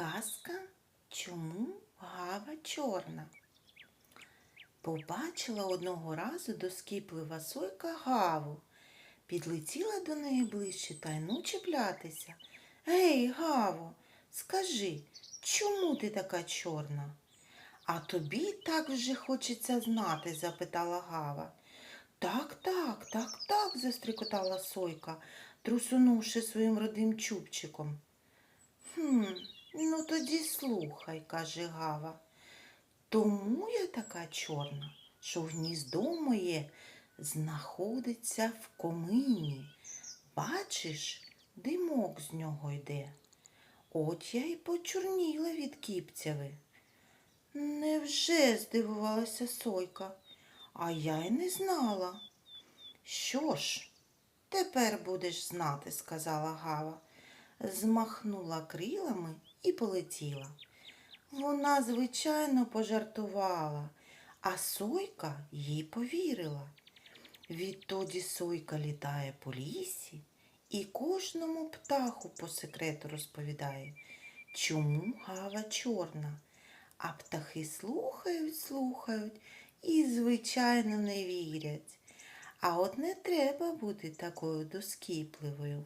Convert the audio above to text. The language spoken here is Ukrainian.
Казка чому гава чорна? Побачила одного разу доскіплива сойка гаву. Підлетіла до неї ближче та й ну чіплятися. Гей, Гаво, скажи, чому ти така чорна? А тобі так вже хочеться знати? запитала Гава. Так, так, так, так, застрикотала сойка, трусунувши своїм родим чубчиком. Хм, тоді слухай, каже Гава. Тому я така чорна, що гніздо моє знаходиться в комині. Бачиш, димок з нього йде. От я й почорніла від кіпцяви. Невже здивувалася сойка, а я й не знала. Що ж, тепер будеш знати, сказала Гава, змахнула крилами і полетіла. Вона, звичайно, пожартувала, а сойка їй повірила. Відтоді сойка літає по лісі і кожному птаху по секрету розповідає, чому гава чорна. А птахи слухають, слухають і, звичайно, не вірять. А от не треба бути такою доскіпливою.